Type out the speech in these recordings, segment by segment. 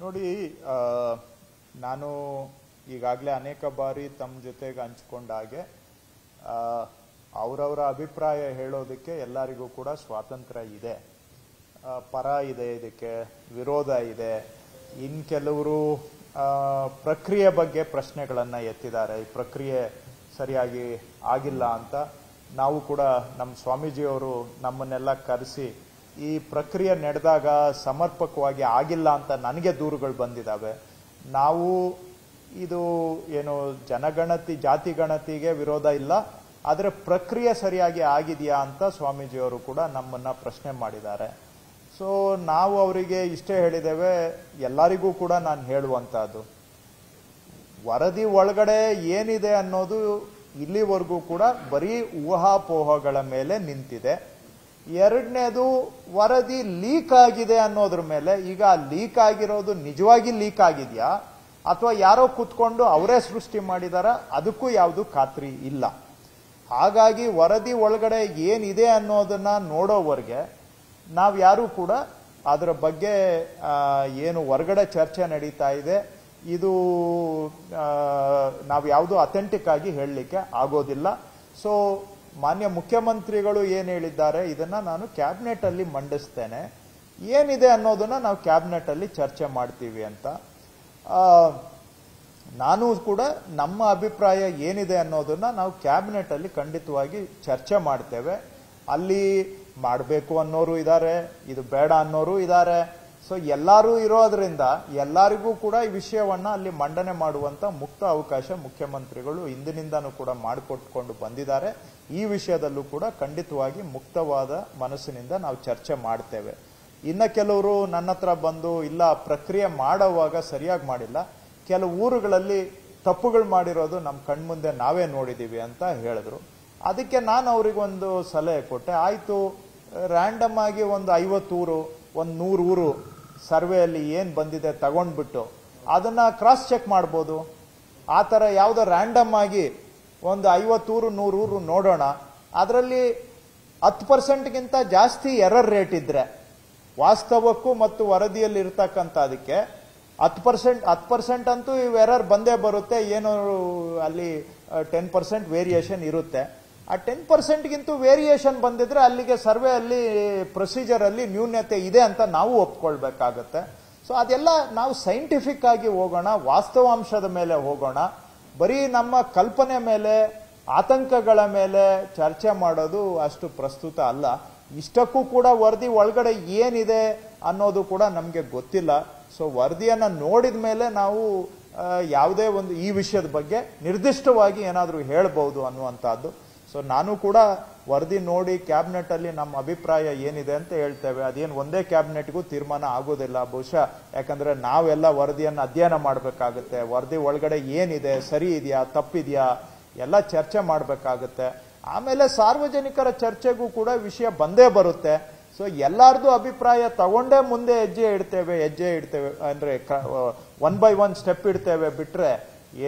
ನೋಡಿ ನಾನು ಈಗಾಗಲೇ ಅನೇಕ ಬಾರಿ ತಮ್ಮ ಜೊತೆಗೆ ಹಂಚ್ಕೊಂಡ ಹಾಗೆ ಅವರವರ ಅಭಿಪ್ರಾಯ ಹೇಳೋದಕ್ಕೆ ಎಲ್ಲರಿಗೂ ಕೂಡ ಸ್ವಾತಂತ್ರ್ಯ ಇದೆ. ಪರ ಇದೆ ಇದಕ್ಕೆ, ವಿರೋಧ ಇದೆ. ಇನ್ ಕೆಲವರು ಪ್ರಕ್ರಿಯೆ ಬಗ್ಗೆ ಪ್ರಶ್ನೆಗಳನ್ನು ಎತ್ತಿದ್ದಾರೆ. ಈ ಪ್ರಕ್ರಿಯೆ ಸರಿಯಾಗಿ ಆಗಿಲ್ಲ ಅಂತ ನಾವು ಕೂಡ ನಮ್ಮ ಸ್ವಾಮೀಜಿಯವರು ನಮ್ಮನ್ನೆಲ್ಲ ಕರೆಸಿ ಈ ಪ್ರಕ್ರಿಯೆ ನಡೆದಾಗ ಸಮರ್ಪಕವಾಗಿ ಆಗಿಲ್ಲ ಅಂತ ನನಗೆ ದೂರುಗಳು ಬಂದಿದ್ದಾವೆ. ನಾವು ಇದು ಏನು ಜನಗಣತಿ ಜಾತಿ ಗಣತಿಗೆ ವಿರೋಧ ಇಲ್ಲ. ಆದರೆ ಪ್ರಕ್ರಿಯೆ ಸರಿಯಾಗಿ ಆಗಿದೆಯಾ ಅಂತ ಸ್ವಾಮೀಜಿಯವರು ಕೂಡ ನಮ್ಮನ್ನು ಪ್ರಶ್ನೆ ಮಾಡಿದ್ದಾರೆ. ಸೊ ನಾವು ಅವರಿಗೆ ಇಷ್ಟೇ ಹೇಳಿದ್ದೇವೆ, ಎಲ್ಲರಿಗೂ ಕೂಡ ನಾನು ಹೇಳುವಂಥದ್ದು ವರದಿ ಒಳಗಡೆ ಏನಿದೆ ಅನ್ನೋದು ಇಲ್ಲಿವರೆಗೂ ಕೂಡ ಬರೀ ಊಹಾಪೋಹಗಳ ಮೇಲೆ ನಿಂತಿದೆ. ಎರಡನೇದು ವರದಿ ಲೀಕ್ ಆಗಿದೆ ಅನ್ನೋದ್ರ ಮೇಲೆ, ಈಗ ಲೀಕ್ ಆಗಿರೋದು ನಿಜವಾಗಿ ಲೀಕ್ ಆಗಿದೆಯಾ? ಅಥವಾ ಯಾರೋ ಕೂತ್ಕೊಂಡು ಅವರೇ ಸೃಷ್ಟಿ ಮಾಡಿದಾರ? ಅದಕ್ಕೂ ಯಾವುದು ಖಾತ್ರಿ ಇಲ್ಲ. ಹಾಗಾಗಿ ವರದಿ ಒಳಗಡೆ ಏನಿದೆ ಅನ್ನೋದನ್ನ ನೋಡೋವರೆಗೆ ನಾವು ಯಾರು ಕೂಡ ಅದರ ಬಗ್ಗೆ ಏನು ಹೊರಗಡೆ ಚರ್ಚೆ ನಡೀತಾ ಇದೆ. ಇದು ನಾವು ಯಾವುದು ಅಥೆಂಟಿಕ್ ಆಗಿ ಹೇಳಲಿಕ್ಕೆ ಆಗೋದಿಲ್ಲ. ಸೊ ಮಾನ್ಯ ಮುಖ್ಯಮಂತ್ರಿಗಳು ಏನು ಹೇಳಿದ್ದಾರೆ, ಇದನ್ನ ನಾನು ಕ್ಯಾಬಿನೆಟ್ ಅಲ್ಲಿ ಮಂಡಿಸ್ತೇನೆ. ಏನಿದೆ ಅನ್ನೋದನ್ನ ನಾವು ಕ್ಯಾಬಿನೆಟ್ ಅಲ್ಲಿ ಚರ್ಚೆ ಮಾಡ್ತೀವಿ ಅಂತ. ನಾನು ಕೂಡ ನಮ್ಮ ಅಭಿಪ್ರಾಯ ಏನಿದೆ ಅನ್ನೋದನ್ನ ನಾವು ಕ್ಯಾಬಿನೆಟ್ ಅಲ್ಲಿ ಖಂಡಿತವಾಗಿ ಚರ್ಚೆ ಮಾಡ್ತೇವೆ. ಅಲ್ಲಿ ಮಾಡಬೇಕು ಅನ್ನೋರು ಇದ್ದಾರೆ ಇದು ಬೇಡ ಅನ್ನೋರು ಇದ್ದಾರೆ ಸೊ ಎಲ್ಲರೂ ಇರೋದ್ರಿಂದ ಎಲ್ಲರಿಗೂ ಕೂಡ ಈ ವಿಷಯವನ್ನ ಅಲ್ಲಿ ಮಂಡನೆ ಮಾಡುವಂತ ಮುಕ್ತ ಅವಕಾಶ ಮುಖ್ಯಮಂತ್ರಿಗಳು ಇಂದಿನಿಂದನೂ ಕೂಡ ಮಾಡಿಕೊಟ್ಕೊಂಡು ಬಂದಿದ್ದಾರೆ. ಈ ವಿಷಯದಲ್ಲೂ ಕೂಡ ಖಂಡಿತವಾಗಿ ಮುಕ್ತವಾದ ಮನಸ್ಸಿನಿಂದ ನಾವು ಚರ್ಚೆ ಮಾಡ್ತೇವೆ. ಇನ್ನ ಕೆಲವರು ನನ್ನ ಹತ್ರ ಬಂದು, ಇಲ್ಲ, ಪ್ರಕ್ರಿಯೆ ಮಾಡುವಾಗ ಸರಿಯಾಗಿ ಮಾಡಿಲ್ಲ. ಕೆಲವು ಊರುಗಳಲ್ಲಿ ತಪ್ಪುಗಳು ಮಾಡಿರೋದು ನಮ್ಮ ಕಣ್ಮುಂದೆ ನಾವೇ ನೋಡಿದೀವಿ ಅಂತ ಹೇಳಿದ್ರು. ಅದಕ್ಕೆ ನಾನು ಅವ್ರಿಗೊಂದು ಸಲಹೆ ಕೊಟ್ಟೆ. ಆಯಿತು ರ್ಯಾಂಡಮ್ ಆಗಿ ಒಂದು ಐವತ್ತು ಊರು, ಒಂದು ನೂರು ಊರು ಸರ್ವೆಯಲ್ಲಿ ಏನು ಬಂದಿದೆ ತಗೊಂಡ್ಬಿಟ್ಟು ಅದನ್ನ ಕ್ರಾಸ್ ಚೆಕ್ ಮಾಡ್ಬೋದು. ಆ ಥರ ಯಾವುದೋ ರ್ಯಾಂಡಮ್ ಆಗಿ ಒಂದು ಐವತ್ತೂರು, ನೂರೂರು ನೋಡೋಣ. ಅದರಲ್ಲಿ ಹತ್ತು ಪರ್ಸೆಂಟ್ಗಿಂತ ಜಾಸ್ತಿ ಎರರ್ ರೇಟ್ ಇದ್ರೆ, ವಾಸ್ತವಕ್ಕೂ ಮತ್ತು ವರದಿಯಲ್ಲಿ ಇರ್ತಕ್ಕಂಥ ಅದಕ್ಕೆ ಹತ್ತು ಪರ್ಸೆಂಟ್ ಹತ್ತು ಪರ್ಸೆಂಟ್ ಅಂತೂ ಇವು ಎರರ್ ಬಂದೇ ಬರುತ್ತೆ. ಏನೋ ಅಲ್ಲಿ ಟೆನ್ ಪರ್ಸೆಂಟ್ ವೇರಿಯೇಷನ್ ಇರುತ್ತೆ. ಆ ಟೆನ್ ಪರ್ಸೆಂಟ್ಗಿಂತೂ ವೇರಿಯೇಷನ್ ಬಂದಿದ್ರೆ ಅಲ್ಲಿಗೆ ಸರ್ವೆ ಅಲ್ಲಿ ಪ್ರೊಸೀಜರ್ ಅಲ್ಲಿ ನ್ಯೂನ್ಯತೆ ಇದೆ ಅಂತ ನಾವು ಒಪ್ಕೊಳ್ಬೇಕಾಗತ್ತೆ. ಸೊ ಅದೆಲ್ಲ ನಾವು ಸೈಂಟಿಫಿಕ್ ಆಗಿ ಹೋಗೋಣ, ವಾಸ್ತವಾಂಶದ ಮೇಲೆ ಹೋಗೋಣ. ಬರೀ ನಮ್ಮ ಕಲ್ಪನೆ ಮೇಲೆ, ಆತಂಕಗಳ ಮೇಲೆ ಚರ್ಚೆ ಮಾಡೋದು ಅಷ್ಟು ಪ್ರಸ್ತುತ ಅಲ್ಲ. ಇಷ್ಟಕ್ಕೂ ಕೂಡ ವರದಿ ಒಳಗಡೆ ಏನಿದೆ ಅನ್ನೋದು ಕೂಡ ನಮಗೆ ಗೊತ್ತಿಲ್ಲ. ಸೊ ವರದಿಯನ್ನು ನೋಡಿದ ಮೇಲೆ ನಾವು ಯಾವುದೇ ಒಂದು ಈ ವಿಷಯದ ಬಗ್ಗೆ ನಿರ್ದಿಷ್ಟವಾಗಿ ಏನಾದರೂ ಹೇಳ್ಬೋದು ಅನ್ನುವಂಥದ್ದು. ಸೊ ನಾನು ಕೂಡ ವರದಿ ನೋಡಿ ಕ್ಯಾಬಿನೆಟ್ ಅಲ್ಲಿ ನಮ್ಮ ಅಭಿಪ್ರಾಯ ಏನಿದೆ ಅಂತ ಹೇಳ್ತೇವೆ. ಅದೇನು ಒಂದೇ ಕ್ಯಾಬಿನೆಟ್ಗೂ ತೀರ್ಮಾನ ಆಗೋದಿಲ್ಲ ಬಹುಶಃ. ಯಾಕಂದ್ರೆ ನಾವೆಲ್ಲ ವರದಿಯನ್ನು ಅಧ್ಯಯನ ಮಾಡಬೇಕಾಗುತ್ತೆ. ವರದಿ ಒಳಗಡೆ ಏನಿದೆ? ಸರಿ ಇದೆಯಾ? ತಪ್ಪಿದೆಯಾ? ಎಲ್ಲ ಚರ್ಚೆ ಮಾಡಬೇಕಾಗುತ್ತೆ. ಆಮೇಲೆ ಸಾರ್ವಜನಿಕರ ಚರ್ಚೆಗೂ ಕೂಡ ವಿಷಯ ಬಂದೇ ಬರುತ್ತೆ. ಸೊ ಎಲ್ಲಾರ್ದು ಅಭಿಪ್ರಾಯ ತಗೊಂಡೇ ಮುಂದೆ ಹೆಜ್ಜೆ ಇಡ್ತೇವೆ ಹೆಜ್ಜೆ ಇಡ್ತೇವೆ. ಅಂದ್ರೆ ಒನ್ ಬೈ ಒನ್ ಸ್ಟೆಪ್ ಇಡ್ತೇವೆ. ಬಿಟ್ರೆ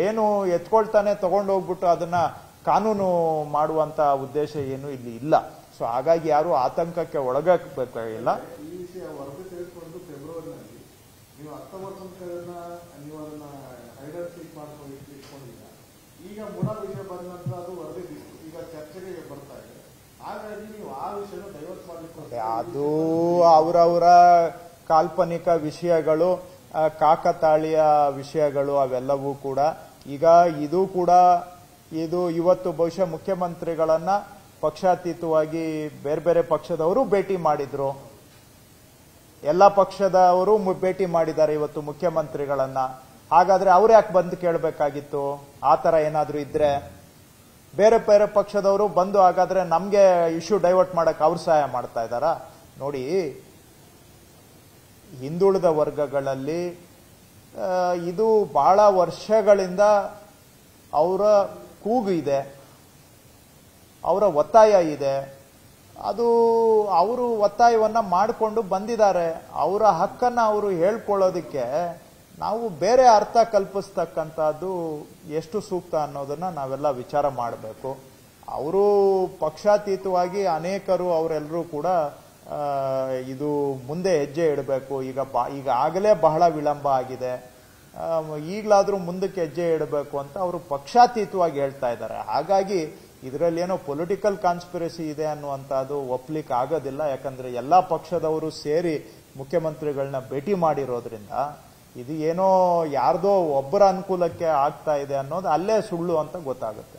ಏನು ಎತ್ಕೊಳ್ತಾನೆ ತಗೊಂಡು ಹೋಗ್ಬಿಟ್ಟು ಅದನ್ನ ಕಾನೂನು ಮಾಡುವಂತ ಉದ್ದೇಶ ಏನು ಇಲ್ಲಿ ಇಲ್ಲ. ಸೊ ಹಾಗಾಗಿ ಯಾರು ಆತಂಕಕ್ಕೆ ಒಳಗಾಗಬೇಕಾಗಿಲ್ಲ. ಅದು ಅವರವರ ಕಾಲ್ಪನಿಕ ವಿಷಯಗಳು ಕಾಕತಾಳೀಯ ವಿಷಯಗಳು ಅವೆಲ್ಲವೂ ಕೂಡ. ಈಗ ಇದು ಕೂಡ ಇದು ಇವತ್ತು ಬಹುಶಃ ಮುಖ್ಯಮಂತ್ರಿಗಳನ್ನ ಪಕ್ಷಾತೀತವಾಗಿ ಬೇರೆ ಬೇರೆ ಪಕ್ಷದವರು ಭೇಟಿ ಮಾಡಿದ್ರು. ಎಲ್ಲ ಪಕ್ಷದವರು ಭೇಟಿ ಮಾಡಿದ್ದಾರೆ ಇವತ್ತು ಮುಖ್ಯಮಂತ್ರಿಗಳನ್ನ. ಹಾಗಾದ್ರೆ ಅವ್ರು ಯಾಕೆ ಬಂದು ಕೇಳಬೇಕಾಗಿತ್ತು? ಆ ತರ ಏನಾದ್ರೂ ಇದ್ರೆ? ಬೇರೆ ಬೇರೆ ಪಕ್ಷದವರು ಬಂದು ಹಾಗಾದ್ರೆ ನಮ್ಗೆ ಇಶ್ಯೂ ಡೈವರ್ಟ್ ಮಾಡಕ್ ಅವ್ರು ಸಹಾಯ ಮಾಡ್ತಾ ಇದ್ದಾರಾ? ನೋಡಿ, ಹಿಂದುಳಿದ ವರ್ಗಗಳಲ್ಲಿ ಇದು ಬಹಳ ವರ್ಷಗಳಿಂದ ಅವರ ಕೂಗು ಇದೆ, ಅವರ ಒತ್ತಾಯ ಇದೆ, ಅದು ಅವರು ಒತ್ತಾಯವನ್ನ ಮಾಡಿಕೊಂಡು ಬಂದಿದ್ದಾರೆ, ಅವರ ಹಕ್ಕನ್ನು ಅವರು ಹೇಳ್ಕೊಳ್ಳೋದಕ್ಕೆ ನಾವು ಬೇರೆ ಅರ್ಥ ಕಲ್ಪಿಸ್ತಕ್ಕಂಥದ್ದು ಎಷ್ಟು ಸೂಕ್ತ ಅನ್ನೋದನ್ನ ನಾವೆಲ್ಲ ವಿಚಾರ ಮಾಡಬೇಕು. ಅವರು ಪಕ್ಷಾತೀತವಾಗಿ ಅನೇಕರು ಅವರೆಲ್ಲರೂ ಕೂಡ ಇದು ಮುಂದೆ ಹೆಜ್ಜೆ ಇಡಬೇಕು. ಈಗ ಬಾ, ಈಗ ಆಗಲೇ ಬಹಳ ವಿಳಂಬ ಆಗಿದೆ. ಈಗಲಾದರೂ ಮುಂದಕ್ಕೆ ಹೆಜ್ಜೆ ಇಡಬೇಕು ಅಂತ ಅವರು ಪಕ್ಷಾತೀತವಾಗಿ ಹೇಳ್ತಾ ಇದ್ದಾರೆ. ಹಾಗಾಗಿ ಇದರಲ್ಲಿ ಏನೋ ಪೊಲಿಟಿಕಲ್ ಕಾನ್ಸ್ಪಿರಸಿ ಇದೆ ಅನ್ನುವಂಥದ್ದು ಒಪ್ಲಿಕ್ಕೆ ಆಗೋದಿಲ್ಲ. ಯಾಕಂದ್ರೆ ಎಲ್ಲ ಪಕ್ಷದವರು ಸೇರಿ ಮುಖ್ಯಮಂತ್ರಿಗಳನ್ನ ಭೇಟಿ ಮಾಡಿರೋದ್ರಿಂದ ಇದು ಏನೋ ಯಾರ್ದೋ ಒಬ್ಬರ ಅನುಕೂಲಕ್ಕೆ ಆಗ್ತಾ ಇದೆ ಅನ್ನೋದು ಅಲ್ಲೇ ಸುಳ್ಳು ಅಂತ ಗೊತ್ತಾಗುತ್ತೆ.